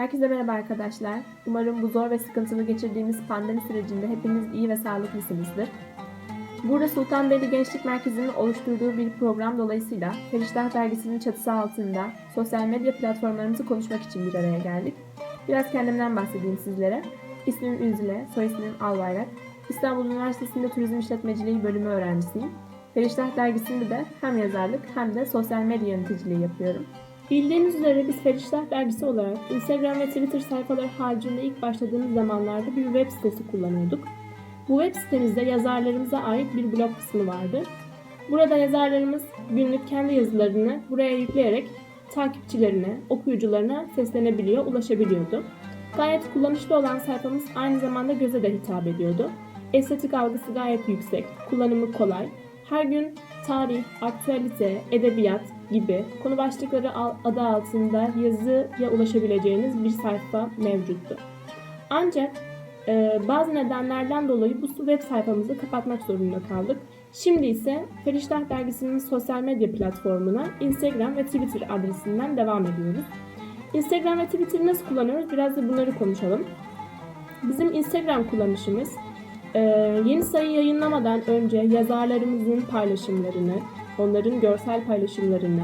Herkese merhaba arkadaşlar. Umarım bu zor ve sıkıntılı geçirdiğimiz pandemi sürecinde hepiniz iyi ve sağlıklısınızdır. Burada Sultanbeyli Gençlik Merkezi'nin oluşturduğu bir program dolayısıyla Feriştah Dergisi'nin çatısı altında sosyal medya platformlarımızı konuşmak için bir araya geldik. Biraz kendimden bahsedeyim sizlere. İsmim Ünzile, soy ismim Albayrak. İstanbul Üniversitesi'nde Turizm İşletmeciliği bölümü öğrencisiyim. Feriştah Dergisi'nde de hem yazarlık hem de sosyal medya yöneticiliği yapıyorum. Bildiğiniz üzere biz Feriştah Dergisi olarak Instagram ve Twitter sayfaları haricinde ilk başladığımız zamanlarda bir web sitesi kullanıyorduk. Bu web sitemizde yazarlarımıza ait bir blog kısmı vardı. Burada yazarlarımız günlük kendi yazılarını buraya yükleyerek takipçilerine, okuyucularına seslenebiliyor, ulaşabiliyordu. Gayet kullanışlı olan sayfamız aynı zamanda göze de hitap ediyordu. Estetik algısı gayet yüksek, kullanımı kolay. Her gün tarih, aktüelite, edebiyat gibi konu başlıkları adı altında yazıya ulaşabileceğiniz bir sayfa mevcuttu. Ancak e, bazı nedenlerden dolayı bu web sayfamızı kapatmak zorunda kaldık. Şimdi ise Feriştah Dergisi'nin sosyal medya platformuna Instagram ve Twitter adresinden devam ediyoruz. Instagram ve Twitter'ı nasıl kullanıyoruz? Biraz da bunları konuşalım. Bizim Instagram kullanışımız e, yeni sayı yayınlamadan önce yazarlarımızın paylaşımlarını, onların görsel paylaşımlarını,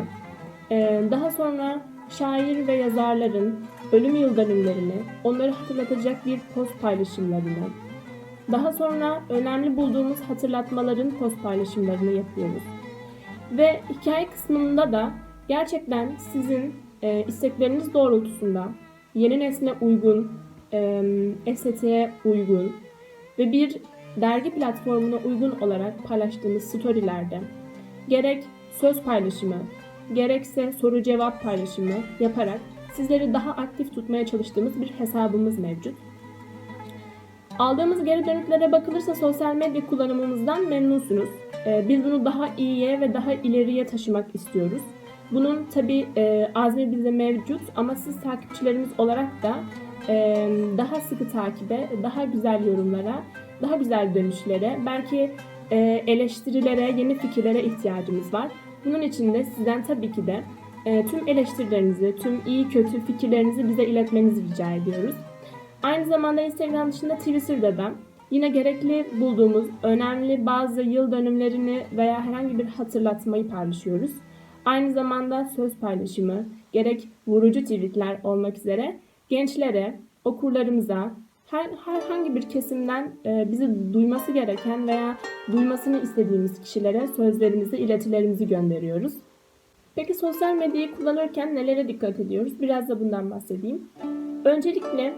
e, daha sonra şair ve yazarların ölüm yıl dönümlerini, onları hatırlatacak bir post paylaşımlarını, daha sonra önemli bulduğumuz hatırlatmaların post paylaşımlarını yapıyoruz. Ve hikaye kısmında da gerçekten sizin e, istekleriniz doğrultusunda yeni nesle uygun, e, estetiğe uygun ve bir dergi platformuna uygun olarak paylaştığımız storylerde gerek söz paylaşımı, gerekse soru cevap paylaşımı yaparak sizleri daha aktif tutmaya çalıştığımız bir hesabımız mevcut. Aldığımız geri dönütlere bakılırsa sosyal medya kullanımımızdan memnunsunuz. Ee, Biz bunu daha iyiye ve daha ileriye taşımak istiyoruz. Bunun tabi azmi bize mevcut ama siz takipçilerimiz olarak da e, daha sıkı takibe, daha güzel yorumlara, daha güzel dönüşlere, belki e, eleştirilere, yeni fikirlere ihtiyacımız var. Bunun için de sizden tabii ki de e, tüm eleştirilerinizi, tüm iyi kötü fikirlerinizi bize iletmenizi rica ediyoruz. Aynı zamanda Instagram dışında Twitter'da da yine gerekli bulduğumuz önemli bazı yıl dönümlerini veya herhangi bir hatırlatmayı paylaşıyoruz. Aynı zamanda söz paylaşımı, gerek vurucu tweetler olmak üzere gençlere, okurlarımıza, her, herhangi bir kesimden e, bizi duyması gereken veya duymasını istediğimiz kişilere sözlerimizi, iletilerimizi gönderiyoruz. Peki sosyal medyayı kullanırken nelere dikkat ediyoruz? Biraz da bundan bahsedeyim. Öncelikle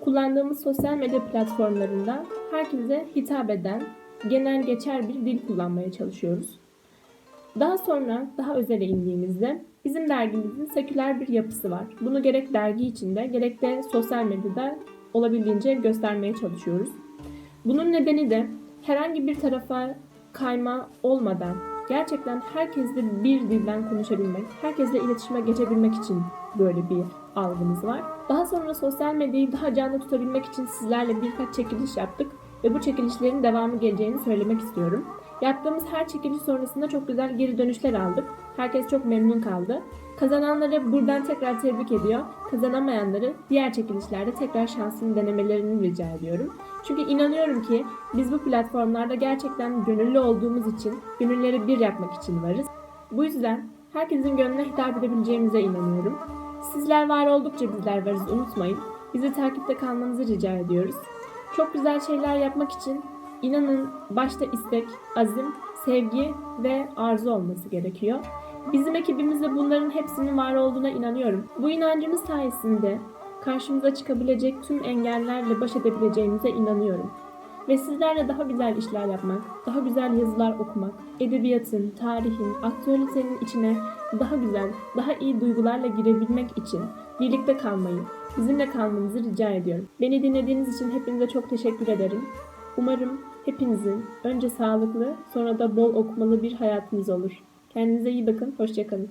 kullandığımız sosyal medya platformlarında herkese hitap eden, genel geçer bir dil kullanmaya çalışıyoruz. Daha sonra daha özele indiğimizde bizim dergimizin seküler bir yapısı var. Bunu gerek dergi içinde gerek de sosyal medyada olabildiğince göstermeye çalışıyoruz. Bunun nedeni de herhangi bir tarafa kayma olmadan gerçekten herkesle bir dilden konuşabilmek, herkesle iletişime geçebilmek için böyle bir algımız var. Daha sonra sosyal medyayı daha canlı tutabilmek için sizlerle birkaç çekiliş yaptık ve bu çekilişlerin devamı geleceğini söylemek istiyorum. Yaptığımız her çekiliş sonrasında çok güzel geri dönüşler aldık. Herkes çok memnun kaldı. Kazananları buradan tekrar tebrik ediyor. Kazanamayanları diğer çekilişlerde tekrar şansını denemelerini rica ediyorum. Çünkü inanıyorum ki biz bu platformlarda gerçekten gönüllü olduğumuz için, gönülleri bir yapmak için varız. Bu yüzden herkesin gönlüne hitap edebileceğimize inanıyorum. Sizler var oldukça bizler varız unutmayın. Bizi takipte kalmanızı rica ediyoruz. Çok güzel şeyler yapmak için inanın başta istek, azim, sevgi ve arzu olması gerekiyor. Bizim ekibimizde bunların hepsinin var olduğuna inanıyorum. Bu inancımız sayesinde karşımıza çıkabilecek tüm engellerle baş edebileceğimize inanıyorum. Ve sizlerle daha güzel işler yapmak, daha güzel yazılar okumak, edebiyatın, tarihin, aktüelitenin içine daha güzel, daha iyi duygularla girebilmek için birlikte kalmayı, bizimle kalmanızı rica ediyorum. Beni dinlediğiniz için hepinize çok teşekkür ederim. Umarım hepinizin önce sağlıklı, sonra da bol okumalı bir hayatınız olur. Kendinize iyi bakın, hoşçakalın.